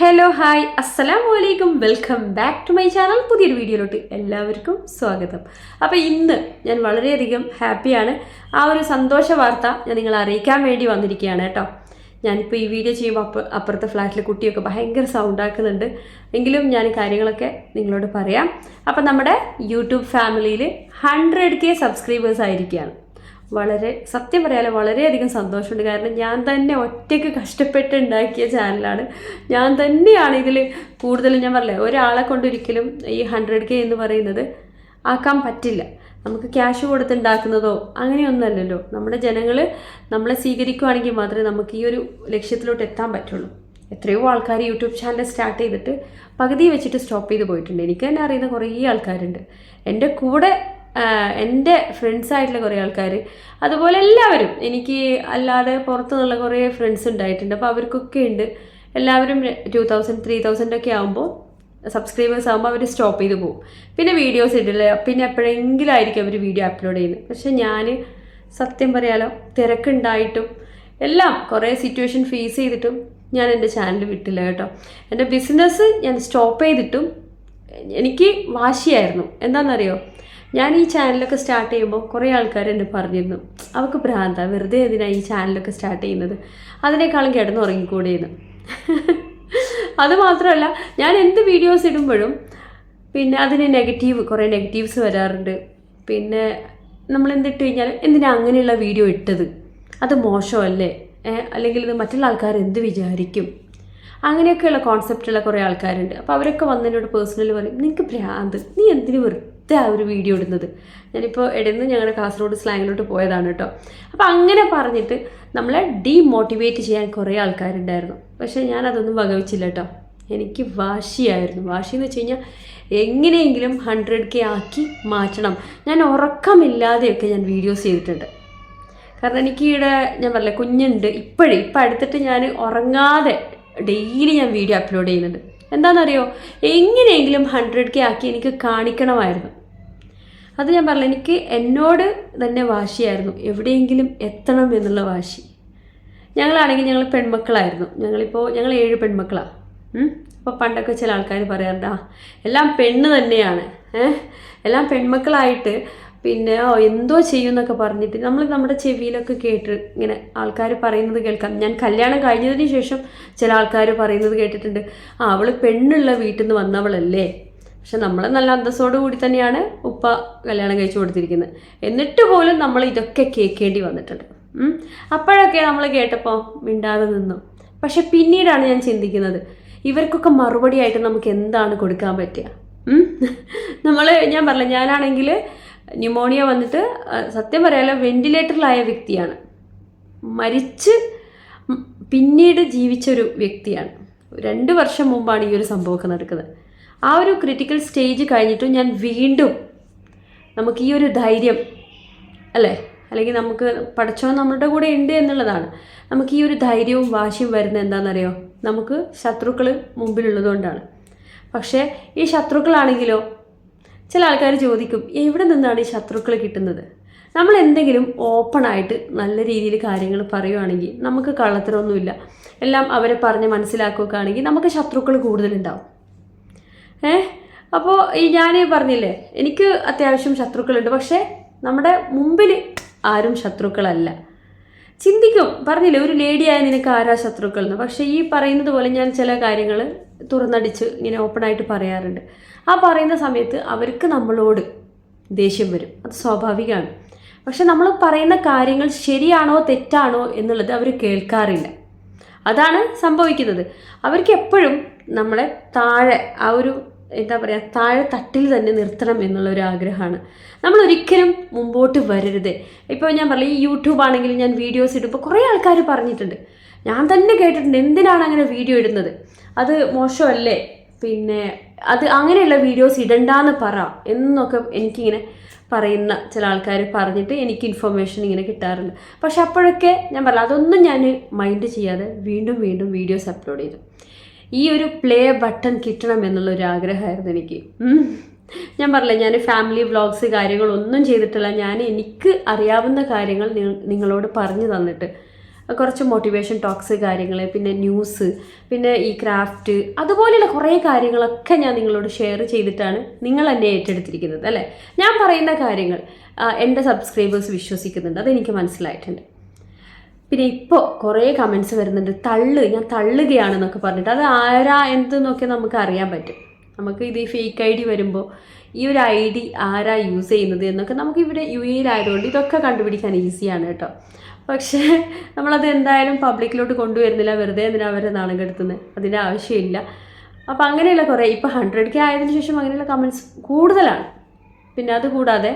Hello hi അസ്സലാം വലൈക്കും welcome back to my channel പുതിയൊരു വീഡിയോയിലോട്ട് എല്ലാവർക്കും സ്വാഗതം. അപ്പോൾ ഇന്ന് ഞാൻ വളരെയധികം ഹാപ്പിയാണ്. ആ ഒരു സന്തോഷ വാർത്ത ഞാൻ നിങ്ങളെ അറിയിക്കാൻ വേണ്ടി വന്നിരിക്കുകയാണ് കേട്ടോ. ഞാനിപ്പോൾ ഈ വീഡിയോ ചെയ്യുമ്പോൾ അപ്പ അപ്പുറത്തെ ഫ്ലാറ്റിലെ കുട്ടിയൊക്കെ ഭയങ്കര സൗണ്ട് ആക്കുന്നുണ്ട്. എങ്കിലും ഞാൻ കാര്യങ്ങളൊക്കെ നിങ്ങളോട് പറയാം. അപ്പം നമ്മുടെ യൂട്യൂബ് ഫാമിലിയിൽ ഹൺഡ്രഡ് കെ സബ്സ്ക്രൈബേഴ്സ് ആയിരിക്കുകയാണ്. വളരെ സത്യം പറയാലോ വളരെയധികം സന്തോഷമുണ്ട്. കാരണം ഞാൻ തന്നെ ഒറ്റയ്ക്ക് കഷ്ടപ്പെട്ട് ഉണ്ടാക്കിയ ചാനലാണ്. ഞാൻ തന്നെയാണ് ഇതിൽ കൂടുതലും ഞാൻ പറഞ്ഞില്ലേ ഒരാളെ കൊണ്ടൊരിക്കലും ഈ ഹൺഡ്രഡ് കെ എന്ന് പറയുന്നത് ആക്കാൻ പറ്റില്ല. നമുക്ക് ക്യാഷ് കൊടുത്തുണ്ടാക്കുന്നതോ അങ്ങനെയൊന്നുമല്ലല്ലോ. നമ്മുടെ ജനങ്ങൾ നമ്മളെ സ്വീകരിക്കുകയാണെങ്കിൽ മാത്രമേ നമുക്ക് ഈ ഒരു ലക്ഷ്യത്തിലോട്ട് എത്താൻ പറ്റുള്ളൂ. എത്രയോ ആൾക്കാർ യൂട്യൂബ് ചാനൽ സ്റ്റാർട്ട് ചെയ്തിട്ട് പകുതി വെച്ചിട്ട് സ്റ്റോപ്പ് ചെയ്ത് പോയിട്ടുണ്ട്. എനിക്ക് തന്നെ അറിയുന്ന കുറേ ആൾക്കാരുണ്ട്. എന്റെ കൂടെ എന്റെ ഫ്രണ്ട്സായിട്ടുള്ള കുറേ ആൾക്കാർ അതുപോലെ എല്ലാവരും എനിക്ക് അല്ലാതെ പുറത്തുനിന്നുള്ള കുറേ ഫ്രണ്ട്സ് ഉണ്ടായിട്ടുണ്ട്. അപ്പോൾ അവർക്കൊക്കെ ഉണ്ട്. എല്ലാവരും ടു തൗസൻഡ് ത്രീ തൗസൻഡ് ഒക്കെ ആകുമ്പോൾ സബ്സ്ക്രൈബേഴ്സ് ആകുമ്പോൾ അവർ സ്റ്റോപ്പ് ചെയ്ത് പോകും പിന്നെ വീഡിയോസ് ഇടില്ല പിന്നെ എപ്പോഴെങ്കിലും ആയിരിക്കും അവർ വീഡിയോ അപ്ലോഡ് ചെയ്യുന്നത്. പക്ഷേ ഞാൻ സത്യം പറയാലോ തിരക്കുണ്ടായിട്ടും എല്ലാം കുറേ സിറ്റുവേഷൻ ഫേസ് ചെയ്തിട്ടും ഞാൻ എന്റെ ചാനൽ വിട്ടില്ല കേട്ടോ. എന്റെ ബിസിനസ് ഞാൻ സ്റ്റോപ്പ് ചെയ്തിട്ടും എനിക്ക് വാശിയായിരുന്നു. എന്താണെന്നറിയോ ഞാൻ ഈ ചാനലൊക്കെ സ്റ്റാർട്ട് ചെയ്യുമ്പോൾ കുറേ ആൾക്കാർ എന്നെ പറഞ്ഞിരുന്നു. അവൾക്ക് ഭ്രാന്ത വെറുതെ എന്തിനാണ് ഈ ചാനലൊക്കെ സ്റ്റാർട്ട് ചെയ്യുന്നത്? അതിനേക്കാളും കിടന്ന് ഉറങ്ങിക്കൂടിയെന്ന്. അത് മാത്രമല്ല ഞാൻ എന്ത് വീഡിയോസ് ഇടുമ്പോഴും പിന്നെ അതിന് നെഗറ്റീവ് കുറേ നെഗറ്റീവ്സ് വരാറുണ്ട്. പിന്നെ നമ്മൾ എന്തിട്ട് കഴിഞ്ഞാൽ എന്തിനാ അങ്ങനെയുള്ള വീഡിയോ ഇട്ടത്? അത് മോശമല്ലേ? അല്ലെങ്കിൽ ഇത് മറ്റുള്ള ആൾക്കാർ എന്ത് വിചാരിക്കും? അങ്ങനെയൊക്കെയുള്ള കോൺസെപ്റ്റുള്ള കുറേ ആൾക്കാരുണ്ട്. അപ്പോൾ അവരൊക്കെ വന്നതിനോട് പേഴ്സണലി പറയും നിനക്ക് ഭ്രാന്ത് നീ എന്തിനു വെറുതെ ആ ഒരു വീഡിയോ ഇടുന്നത്. ഞാനിപ്പോൾ ഇടന്ന് ഞങ്ങളുടെ കാസർഗോഡ് സ്ലാങ്ങിലോട്ട് പോയതാണ് കേട്ടോ അപ്പോൾ അങ്ങനെ പറഞ്ഞിട്ട് നമ്മളെ ഡീമോട്ടിവേറ്റ് ചെയ്യാൻ കുറേ ആൾക്കാരുണ്ടായിരുന്നു. പക്ഷേ ഞാൻ അതൊന്നും വകവച്ചില്ല കേട്ടോ എനിക്ക് വാശിയായിരുന്നു. വാശി എന്ന് വെച്ച് കഴിഞ്ഞാൽ എങ്ങനെയെങ്കിലും ഹൺഡ്രഡ് കെ ആക്കി മാറ്റണം. ഞാൻ ഉറക്കമില്ലാതെയൊക്കെ ഞാൻ വീഡിയോസ് ചെയ്തിട്ടുണ്ട്. കാരണം എനിക്ക് ഇവിടെ ഞാൻ പറഞ്ഞില്ല കുഞ്ഞുണ്ട്. ഇപ്പോഴേ ഇപ്പം അടുത്തിട്ട് ഞാൻ ഉറങ്ങാതെ ഡെയിലി ഞാൻ വീഡിയോ അപ്ലോഡ് ചെയ്യുന്നുണ്ട്. എന്താണെന്നറിയോ? എങ്ങനെയെങ്കിലും ഹൺഡ്രഡ് കെ ആക്കി എനിക്ക് കാണിക്കണമായിരുന്നു. അത് ഞാൻ പറഞ്ഞു എനിക്ക് എന്നോട് തന്നെ വാശിയായിരുന്നു. എവിടെയെങ്കിലും എത്തണം എന്നുള്ള വാശി. ഞങ്ങളാണെങ്കിൽ ഞങ്ങൾ പെൺമക്കളായിരുന്നു. ഞങ്ങളിപ്പോൾ ഞങ്ങൾ ഏഴ് പെൺമക്കളാണ് അപ്പോൾ പണ്ടൊക്കെ ചില ആൾക്കാർ പറയാറുണ്ട് ആ എല്ലാം പെണ്ണ് തന്നെയാണ്. ഏഹ് എല്ലാം പെൺമക്കളായിട്ട് പിന്നെ എന്തോ ചെയ്യുമെന്നൊക്കെ പറഞ്ഞിട്ട് നമ്മൾ നമ്മുടെ ചെവിയിലൊക്കെ കേട്ട് ഇങ്ങനെ ആൾക്കാർ പറയുന്നത് കേൾക്കാം. ഞാൻ കല്യാണം കഴിഞ്ഞതിന് ശേഷം ചില ആൾക്കാർ പറയുന്നത് കേട്ടിട്ടുണ്ട്. ആ അവൾ പെണ്ണുള്ള വീട്ടിൽ നിന്ന് വന്നവളല്ലേ? പക്ഷെ നമ്മൾ നല്ല അന്തസ്സോടു കൂടി തന്നെയാണ് ഉപ്പ കല്യാണം കഴിച്ചു കൊടുത്തിരിക്കുന്നത്. എന്നിട്ട് പോലും നമ്മൾ ഇതൊക്കെ കേൾക്കേണ്ടി വന്നിട്ടുണ്ട്. അപ്പോഴൊക്കെ നമ്മൾ കേട്ടപ്പോൾ മിണ്ടാതെ നിന്നു. പക്ഷെ പിന്നീടാണ് ഞാൻ ചിന്തിക്കുന്നത് ഇവർക്കൊക്കെ മറുപടിയായിട്ട് നമുക്ക് എന്താണ് കൊടുക്കാൻ പറ്റുക? നമ്മൾ ഞാൻ പറഞ്ഞില്ല ഞാനാണെങ്കിൽ ന്യൂമോണിയ വന്നിട്ട് സത്യം പറയാലോ വെന്റിലേറ്ററിലായ വ്യക്തിയാണ്. മരിച്ച് പിന്നീട് ജീവിച്ചൊരു വ്യക്തിയാണ്. രണ്ട് വർഷം മുമ്പാണ് ഈ ഒരു സംഭവമൊക്കെ നടക്കുന്നത്. ആ ഒരു ക്രിട്ടിക്കൽ സ്റ്റേജ് കഴിഞ്ഞിട്ടും ഞാൻ വീണ്ടും നമുക്ക് ഈ ഒരു ധൈര്യം അല്ലേ? അല്ലെങ്കിൽ നമുക്ക് പഠിച്ചോ നമ്മളുടെ കൂടെ ഉണ്ട് എന്നുള്ളതാണ്. നമുക്ക് ഈ ഒരു ധൈര്യവും വാശിയും വരുന്നത് എന്താണെന്നറിയോ? നമുക്ക് ശത്രുക്കൾ മുമ്പിലുള്ളതുകൊണ്ടാണ്. പക്ഷേ ഈ ശത്രുക്കളാണെങ്കിലോ ചില ആൾക്കാർ ചോദിക്കും എവിടെ നിന്നാണ് ഈ ശത്രുക്കൾ കിട്ടുന്നത്? നമ്മൾ എന്തെങ്കിലും ഓപ്പണായിട്ട് നല്ല രീതിയിൽ കാര്യങ്ങൾ പറയുവാണെങ്കിൽ നമുക്ക് കള്ളത്തരമൊന്നുമില്ല. എല്ലാം അവരെ പറഞ്ഞ് മനസ്സിലാക്കുകയാണെങ്കിൽ നമുക്ക് ശത്രുക്കൾ കൂടുതലുണ്ടാവും. ഏ? അപ്പോൾ ഈ ഞാൻ പറഞ്ഞില്ലേ എനിക്ക് അത്യാവശ്യം ശത്രുക്കളുണ്ട് പക്ഷേ നമ്മുടെ മുമ്പിൽ ആരും ശത്രുക്കളല്ല. ചിന്തിക്കും പറഞ്ഞില്ലേ ഒരു ലേഡിയായ നിനക്ക് ആരാ ശത്രുക്കൾ എന്ന്? പക്ഷേ ഈ പറയുന്നത് പോലെ ഞാൻ ചില കാര്യങ്ങൾ തുറന്നടിച്ച് ഇങ്ങനെ ഓപ്പണായിട്ട് പറയാറുണ്ട്. ആ പറയുന്ന സമയത്ത് അവർക്ക് നമ്മളോട് ദേഷ്യം വരും. അത് സ്വാഭാവികമാണ്. പക്ഷെ നമ്മൾ പറയുന്ന കാര്യങ്ങൾ ശരിയാണോ തെറ്റാണോ എന്നുള്ളത് അവർ കേൾക്കാറില്ല. അതാണ് സംഭവിക്കുന്നത്. അവർക്ക് എപ്പോഴും നമ്മളെ താഴെ ആ ഒരു എന്താ പറയുക താഴെ തട്ടിൽ തന്നെ നിർത്തണം എന്നുള്ള ഒരു ആഗ്രഹമാണ്. നമ്മൾ ഒരിക്കലും മുമ്പോട്ട് വരരുത്. ഇപ്പോൾ ഞാൻ പറയും യൂട്യൂബ് ആണെങ്കിലും ഞാൻ വീഡിയോസ് ഇടുമ്പോൾ കുറേ ആൾക്കാർ പറഞ്ഞിട്ടുണ്ട്. ഞാൻ തന്നെ കേട്ടിട്ടുണ്ട്. എന്തിനാണ് അങ്ങനെ വീഡിയോ ഇടുന്നത്? അത് മോശമല്ലേ? പിന്നെ അത് അങ്ങനെയുള്ള വീഡിയോസ് ഇടണ്ടെന്ന് പറ എന്നൊക്കെ എനിക്കിങ്ങനെ പറയുന്ന ചില ആൾക്കാർ പറഞ്ഞിട്ട് എനിക്ക് ഇൻഫർമേഷൻ ഇങ്ങനെ കിട്ടാറുണ്ട്. പക്ഷെ അപ്പോഴൊക്കെ ഞാൻ പറഞ്ഞു അതൊന്നും ഞാൻ മൈൻഡ് ചെയ്യാതെ വീണ്ടും വീണ്ടും വീഡിയോസ് അപ്ലോഡ് ചെയ്തു. ഈ ഒരു പ്ലേ ബട്ടൺ കിട്ടണം എന്നുള്ള ഒരു ആഗ്രഹമായിരുന്നു എനിക്ക്. ഞാൻ പറഞ്ഞില്ല ഞാൻ ഫാമിലി വ്ളോഗ്സ് കാര്യങ്ങളൊന്നും ചെയ്തിട്ടില്ല. ഞാൻ എനിക്ക് അറിയാവുന്ന കാര്യങ്ങൾ നിങ്ങളോട് പറഞ്ഞു തന്നിട്ട് കുറച്ച് മോട്ടിവേഷൻ ടോക്സ് കാര്യങ്ങൾ പിന്നെ ന്യൂസ് പിന്നെ ഈ ക്രാഫ്റ്റ് അതുപോലെയുള്ള കുറേ കാര്യങ്ങളൊക്കെ ഞാൻ നിങ്ങളോട് ഷെയർ ചെയ്തിട്ടാണ് നിങ്ങൾ എന്നെ ഏറ്റെടുത്തിരിക്കുന്നത് അല്ലേ? ഞാൻ പറയുന്ന കാര്യങ്ങൾ എന്റെ സബ്സ്ക്രൈബേഴ്സ് വിശ്വസിക്കുന്നുണ്ട് അതെനിക്ക് മനസ്സിലായിട്ടുണ്ട്. പിന്നെ ഇപ്പോൾ കുറേ കമൻസ് വരുന്നുണ്ട് തള്ളു ഞാൻ തള്ളുകയാണെന്നൊക്കെ പറഞ്ഞിട്ട് അത് ആരാ എന്തെന്നൊക്കെ നമുക്ക് അറിയാൻ പറ്റും. നമുക്ക് ഇത് ഫേക്ക് ഐ ഡി വരുമ്പോൾ ഈ ഒരു ഐ ഡി ആരാ യൂസ് ചെയ്യുന്നത് എന്നൊക്കെ നമുക്ക് ഇവിടെ യു എയിലായതുകൊണ്ട് ഇതൊക്കെ കണ്ടുപിടിക്കാൻ ഈസിയാണ് കേട്ടോ. പക്ഷേ നമ്മളത് എന്തായാലും പബ്ലിക്കിലോട്ട് കൊണ്ടുവരുന്നില്ല. വെറുതെ എന്തിനാ അവരെ നാണം കെടുത്തുന്നത് അതിന്റെ ആവശ്യമില്ല. അപ്പോൾ അങ്ങനെയുള്ള കുറേ ഇപ്പോൾ ഹൺഡ്രഡ് കെ ആയതിനു ശേഷം അങ്ങനെയുള്ള കമൻസ് കൂടുതലാണ്. പിന്നെ അതുകൂടാതെ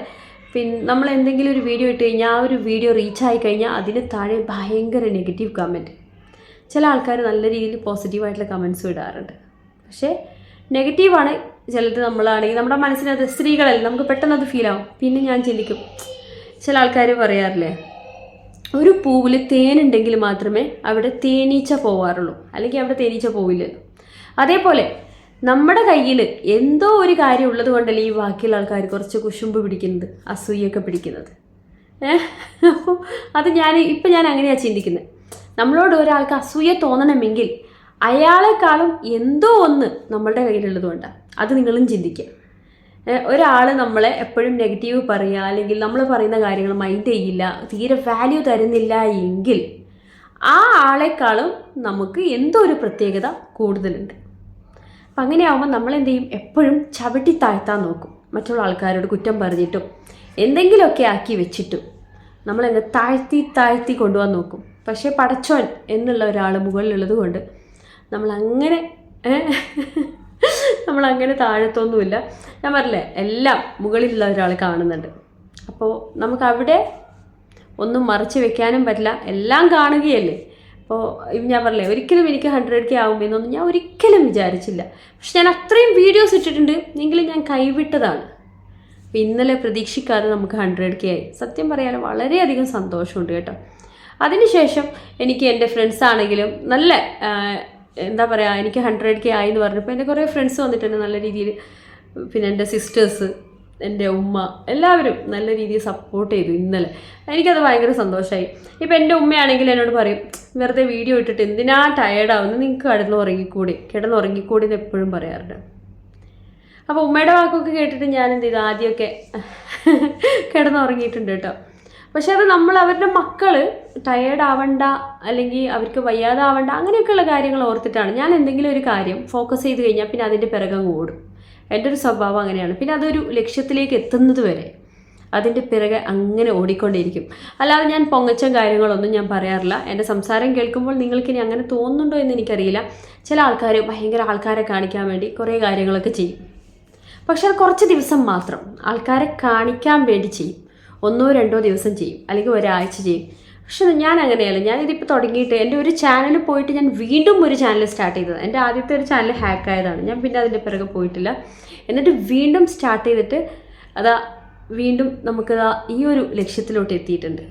പിന്നെ നമ്മൾ എന്തെങ്കിലും ഒരു വീഡിയോ ഇട്ട് കഴിഞ്ഞാൽ ആ ഒരു വീഡിയോ റീച്ച് ആയി കഴിഞ്ഞാൽ അതിന് താഴെ ഭയങ്കര നെഗറ്റീവ് കമന്റ് ചില ആൾക്കാർ നല്ല രീതിയിൽ പോസിറ്റീവായിട്ടുള്ള കമൻസും ഇടാറുണ്ട്. പക്ഷേ നെഗറ്റീവാണ് ചിലത് നമ്മളാണെങ്കിൽ നമ്മുടെ മനസ്സിനത് സ്ത്രീകളല്ലേ നമുക്ക് പെട്ടെന്ന് അത് ഫീൽ ആവും. പിന്നെ ഞാൻ ചിന്തിക്കും ചില ആൾക്കാർ പറയാറില്ലേ ഒരു പൂവിൽ തേനുണ്ടെങ്കിൽ മാത്രമേ അവിടെ തേനീച്ച പോവാറുള്ളൂ. അല്ലെങ്കിൽ അവിടെ തേനീച്ച പോവില്ല. അതേപോലെ നമ്മുടെ കയ്യിൽ എന്തോ ഒരു കാര്യം ഉള്ളത് കൊണ്ടല്ലേ ഈ ബാക്കിയുള്ള ആൾക്കാർ കുറച്ച് കുശുമ്പ് പിടിക്കുന്നത് അസൂയൊക്കെ പിടിക്കുന്നത്. അപ്പോൾ അത് ഞാൻ ഇപ്പം ഞാൻ അങ്ങനെയാണ് ചിന്തിക്കുന്നത് നമ്മളോട് ഒരാൾക്ക് അസൂയ തോന്നണമെങ്കിൽ അയാളെക്കാളും എന്തോ ഒന്ന് നമ്മളുടെ കയ്യിലുള്ളത് കൊണ്ടാണ് അത് നിങ്ങളും ചിന്തിക്കുക. ഒരാൾ നമ്മളെ എപ്പോഴും നെഗറ്റീവ് പറയുക അല്ലെങ്കിൽ നമ്മൾ പറയുന്ന കാര്യങ്ങൾ മൈൻഡ് ചെയ്യില്ല തീരെ വാല്യൂ തരുന്നില്ല എങ്കിൽ ആ ആളെക്കാളും നമുക്ക് എന്തോ ഒരു പ്രത്യേകത കൂടുതലുണ്ട്. അപ്പം അങ്ങനെയാവുമ്പോൾ നമ്മൾ എന്ത് ചെയ്യും? എപ്പോഴും ചവിട്ടി താഴ്ത്താൻ നോക്കും. മറ്റുള്ള ആൾക്കാരോട് കുറ്റം പറഞ്ഞിട്ടും എന്തെങ്കിലുമൊക്കെ ആക്കി വെച്ചിട്ടും നമ്മളെന്ത് താഴ്ത്തി താഴ്ത്തി കൊണ്ടുപോകാൻ നോക്കും. പക്ഷേ പടച്ചോൻ എന്നുള്ള ഒരാൾ മുകളിലുള്ളത് കൊണ്ട് നമ്മൾ അങ്ങനെ നമ്മൾ അങ്ങനെ താഴത്തൊന്നുമില്ല. ഞാൻ പറഞ്ഞില്ലേ എല്ലാം മുകളിലുള്ള ഒരാൾ കാണുന്നുണ്ട്. അപ്പോൾ നമുക്ക് അവിടെ ഒന്നും മറച്ചു വെക്കാനും പറ്റില്ല. എല്ലാം കാണുകയല്ലേ? അപ്പോൾ ഞാൻ പറഞ്ഞില്ലേ ഒരിക്കലും എനിക്ക് ഹൺഡ്രഡ് കെ ആകുമെന്നൊന്നും ഞാൻ ഒരിക്കലും വിചാരിച്ചില്ല. പക്ഷെ ഞാൻ അത്രയും വീഡിയോസ് ഇട്ടിട്ടുണ്ട്. എങ്കിലും ഞാൻ കൈവിട്ടതാണ്. അപ്പോൾ ഇന്നലെ പ്രതീക്ഷിക്കാതെ നമുക്ക് ഹൺഡ്രഡ് കെ ആയി. സത്യം പറയാൻ വളരെയധികം സന്തോഷമുണ്ട് കേട്ടോ. അതിനുശേഷം എനിക്ക് എന്റെ ഫ്രണ്ട്സ് ആണെങ്കിലും നല്ല എന്താ പറയുക എനിക്ക് ഹൺഡ്രഡ് കെ ആയി എന്ന് പറഞ്ഞപ്പോൾ എന്റെ കുറേ ഫ്രണ്ട്സ് വന്നിട്ടുണ്ട് നല്ല രീതിയിൽ. പിന്നെ എന്റെ സിസ്റ്റേഴ്സ് എന്റെ ഉമ്മ എല്ലാവരും നല്ല രീതിയിൽ സപ്പോർട്ട് ചെയ്തു ഇന്നലെ. എനിക്കത് ഭയങ്കര സന്തോഷമായി ഇപ്പം എന്റെ ഉമ്മയാണെങ്കിൽ എന്നോട് പറയും വെറുതെ വീഡിയോ ഇട്ടിട്ട് എന്തിനാ ടയേർഡാവുന്നത് നിങ്ങൾക്ക് കിടന്ന് ഉറങ്ങിക്കൂടി? കിടന്ന് ഉറങ്ങിക്കൂടി എന്ന് എപ്പോഴും പറയാറുണ്ട്. അപ്പോൾ ഉമ്മയുടെ വാക്കൊക്കെ കേട്ടിട്ട് ഞാൻ എന്ത് ചെയ്തു? ആദ്യമൊക്കെ കിടന്നുറങ്ങിയിട്ടുണ്ട് കേട്ടോ. പക്ഷെ അത് നമ്മൾ അവരുടെ മക്കൾ ടയേർഡ് ആവണ്ട അല്ലെങ്കിൽ അവർക്ക് വയ്യാതാവണ്ട അങ്ങനെയൊക്കെയുള്ള കാര്യങ്ങൾ ഓർത്തിട്ടാണ് ഞാൻ എന്തെങ്കിലും ഒരു കാര്യം ഫോക്കസ് ചെയ്ത് കഴിഞ്ഞാൽ പിന്നെ അതിന്റെ പിറകം ഓടും. എന്റെ ഒരു സ്വഭാവം അങ്ങനെയാണ്. പിന്നെ അതൊരു ലക്ഷ്യത്തിലേക്ക് എത്തുന്നത് വരെ അതിന്റെ പിറകെ അങ്ങനെ ഓടിക്കൊണ്ടേയിരിക്കും അല്ലാതെ ഞാൻ പൊങ്ങച്ചം കാര്യങ്ങളൊന്നും ഞാൻ പറയാറില്ല. എന്റെ സംസാരം കേൾക്കുമ്പോൾ നിങ്ങൾക്കിനി അങ്ങനെ തോന്നുന്നുണ്ടോ എന്ന് എനിക്കറിയില്ല. ചില ആൾക്കാർ ഭയങ്കര ആൾക്കാരെ കാണിക്കാൻ വേണ്ടി കുറേ കാര്യങ്ങളൊക്കെ ചെയ്യും. പക്ഷെ അത് കുറച്ച് ദിവസം മാത്രം ആൾക്കാരെ കാണിക്കാൻ വേണ്ടി ചെയ്യും. ഒന്നോ രണ്ടോ ദിവസം ചെയ്യും അല്ലെങ്കിൽ ഒരാഴ്ച ചെയ്യും. പക്ഷെ ഞാൻ അങ്ങനെയല്ല. ഞാൻ ഇതിപ്പോൾ തുടങ്ങിയിട്ട് എന്റെ ഒരു ചാനൽ പോയിട്ട് ഞാൻ വീണ്ടും ഒരു ചാനൽ സ്റ്റാർട്ട് ചെയ്തത്. എന്റെ ആദ്യത്തെ ഒരു ചാനൽ ഹാക്ക് ആയതാണ്. ഞാൻ പിന്നെ അതിന്റെ പിറകെ പോയിട്ടില്ല. എന്നിട്ട് വീണ്ടും സ്റ്റാർട്ട് ചെയ്തിട്ട് അതാ വീണ്ടും നമുക്കതാ ഈ ഒരു ലക്ഷ്യത്തിലോട്ട് എത്തിയിട്ടുണ്ട്.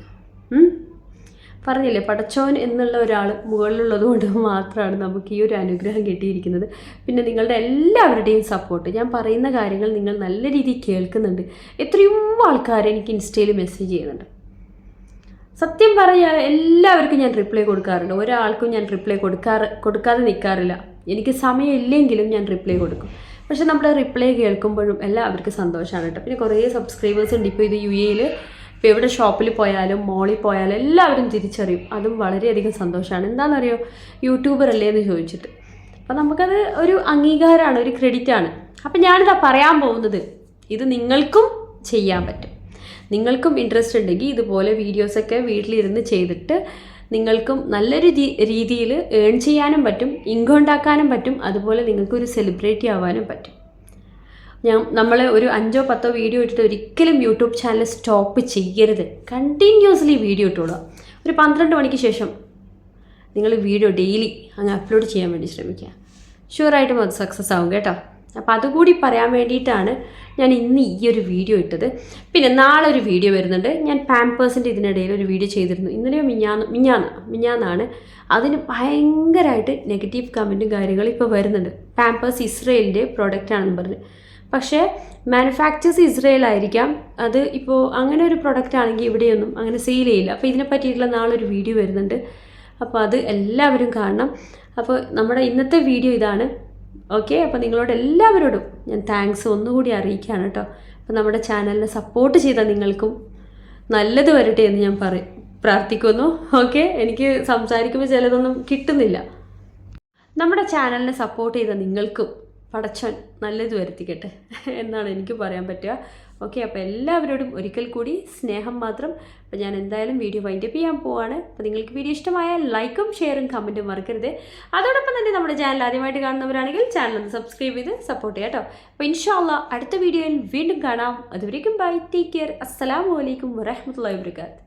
പറഞ്ഞില്ലേ പടച്ചോൻ എന്നുള്ള ഒരാൾ മുകളിലുള്ളത് കൊണ്ട് മാത്രമാണ് നമുക്ക് ഈ ഒരു അനുഗ്രഹം കിട്ടിയിരിക്കുന്നത്. പിന്നെ നിങ്ങളുടെ എല്ലാവരുടെയും സപ്പോർട്ട് ഞാൻ പറയുന്ന കാര്യങ്ങൾ നിങ്ങൾ നല്ല രീതിയിൽ കേൾക്കുന്നുണ്ട്. എത്രയും ആൾക്കാർ എനിക്ക് ഇൻസ്റ്റയിൽ മെസ്സേജ് ചെയ്യുന്നുണ്ട്. സത്യം പറഞ്ഞാൽ എല്ലാവർക്കും ഞാൻ റിപ്ലൈ കൊടുക്കാറുണ്ട്. ഒരാൾക്കും ഞാൻ റിപ്ലൈ കൊടുക്കാറ് കൊടുക്കാതെ നിൽക്കാറില്ല എനിക്ക് സമയമില്ലെങ്കിലും ഞാൻ റിപ്ലൈ കൊടുക്കും. പക്ഷെ നമ്മൾ റിപ്ലൈ കേൾക്കുമ്പോഴും എല്ലാവർക്കും സന്തോഷമാണ് കേട്ടോ. പിന്നെ കുറേ സബ്സ്ക്രൈബേഴ്സ് ഉണ്ട്. ഇപ്പോൾ ഇത് യു എയിൽ ഇപ്പോൾ എവിടെ ഷോപ്പിൽ പോയാലും മോളിൽ പോയാലും എല്ലാവരും തിരിച്ചറിയും. അതും വളരെയധികം സന്തോഷമാണ്. എന്താണെന്നറിയോ? യൂട്യൂബർ അല്ലേ എന്ന് ചോദിച്ചിട്ട്. അപ്പോൾ നമുക്കത് ഒരു അംഗീകാരമാണ് ഒരു ക്രെഡിറ്റാണ് അപ്പം ഞാനിതാ പറയാൻ പോകുന്നത് ഇത് നിങ്ങൾക്കും ചെയ്യാൻ പറ്റും. നിങ്ങൾക്കും ഇൻട്രസ്റ്റ് ഉണ്ടെങ്കിൽ ഇതുപോലെ വീഡിയോസൊക്കെ വീട്ടിലിരുന്ന് ചെയ്തിട്ട് നിങ്ങൾക്കും നല്ലൊരു രീതിയിൽ ഏൺ ചെയ്യാനും പറ്റും ഇൻകം ഉണ്ടാക്കാനും പറ്റും അതുപോലെ നിങ്ങൾക്കൊരു സെലിബ്രിറ്റി ആവാനും പറ്റും. ഞാൻ നമ്മൾ ഒരു അഞ്ചോ പത്തോ വീഡിയോ ഇട്ടിട്ട് ഒരിക്കലും യൂട്യൂബ് ചാനൽ സ്റ്റോപ്പ് ചെയ്യരുത്. കണ്ടിന്യൂസ്ലി വീഡിയോ ഇട്ടോളുക. ഒരു പന്ത്രണ്ട് മണിക്ക് ശേഷം നിങ്ങൾ വീഡിയോ ഡെയിലി അങ്ങ് അപ്ലോഡ് ചെയ്യാൻ വേണ്ടി ശ്രമിക്കുക. ഷുവറായിട്ടും അത് സക്സസ് ആവും കേട്ടോ. അപ്പോൾ അതുകൂടി പറയാൻ വേണ്ടിയിട്ടാണ് ഞാൻ ഇന്ന് ഈ ഒരു വീഡിയോ ഇട്ടത്. പിന്നെ നാളെ ഒരു വീഡിയോ വരുന്നുണ്ട്. ഞാൻ പാമ്പേഴ്സിന്റെ ഇതിനിടയിൽ ഒരു വീഡിയോ ചെയ്തിരുന്നു. ഇന്നലെയോ മിഞ്ഞാന്ന് മിഞ്ഞാന്ന് മിഞ്ഞാന്നാണ്. അതിന് ഭയങ്കരമായിട്ട് നെഗറ്റീവ് കമന്റും കാര്യങ്ങളും ഇപ്പോൾ വരുന്നുണ്ട്. പാമ്പേഴ്സ് ഇസ്രയേലിന്റെ പ്രോഡക്റ്റാണെന്ന് പറഞ്ഞ്. പക്ഷേ മാനുഫാക്ചേഴ്സ് ഇസ്രയേൽ ആയിരിക്കാം അത് ഇപ്പോൾ അങ്ങനെ ഒരു പ്രൊഡക്റ്റ് ആണെങ്കിൽ ഇവിടെയൊന്നും അങ്ങനെ സെയിൽ ചെയ്യില്ല. അപ്പോൾ ഇതിനെ പറ്റിയിട്ടുള്ള നാളെ ഒരു വീഡിയോ വരുന്നുണ്ട്. അപ്പോൾ അത് എല്ലാവരും കാണണം. അപ്പോൾ നമ്മുടെ ഇന്നത്തെ വീഡിയോ ഇതാണ്. ഓക്കെ അപ്പോൾ നിങ്ങളോട് എല്ലാവരോടും ഞാൻ താങ്ക്സ് ഒന്നുകൂടി അറിയിക്കുകയാണ് കേട്ടോ. അപ്പോൾ നമ്മുടെ ചാനലിനെ സപ്പോർട്ട് ചെയ്ത നിങ്ങൾക്കും നല്ലത് വരട്ടെ എന്ന് ഞാൻ പറയും പ്രാർത്ഥിക്കുന്നു. ഓക്കെ എനിക്ക് സംസാരിക്കുമ്പോൾ ചിലതൊന്നും കിട്ടുന്നില്ല. നമ്മുടെ ചാനലിനെ സപ്പോർട്ട് ചെയ്ത നിങ്ങൾക്കും പടച്ചോൻ നല്ലത് വരുത്തിക്കട്ടെ എന്നാണ് എനിക്ക് പറയാൻ പറ്റുക. ഓക്കെ അപ്പോൾ എല്ലാവരോടും ഒരിക്കൽ കൂടി സ്നേഹം മാത്രം. അപ്പോൾ ഞാൻ എന്തായാലും വീഡിയോ വൈൻഡപ്പ് ചെയ്യാൻ പോവാണ്. അപ്പോൾ നിങ്ങൾക്ക് വീഡിയോ ഇഷ്ടമായാൽ ലൈക്കും ഷെയറും കമന്റും മറക്കരുത്. അതോടൊപ്പം തന്നെ നമ്മുടെ ചാനൽ ആദ്യമായിട്ട് കാണുന്നവരാണെങ്കിൽ ചാനൽ ഒന്ന് സബ്സ്ക്രൈബ് ചെയ്ത് സപ്പോർട്ട് ചെയ്യാം കേട്ടോ. അപ്പോൾ ഇൻഷാല്ല അടുത്ത വീഡിയോയിൽ വീണ്ടും കാണാം. അതുവരേക്കും ബൈ ടേക്ക് കെയർ അസ്സലാമു അലൈക്കും വരഹമുല്ലാ വാബർക്കാത്ത്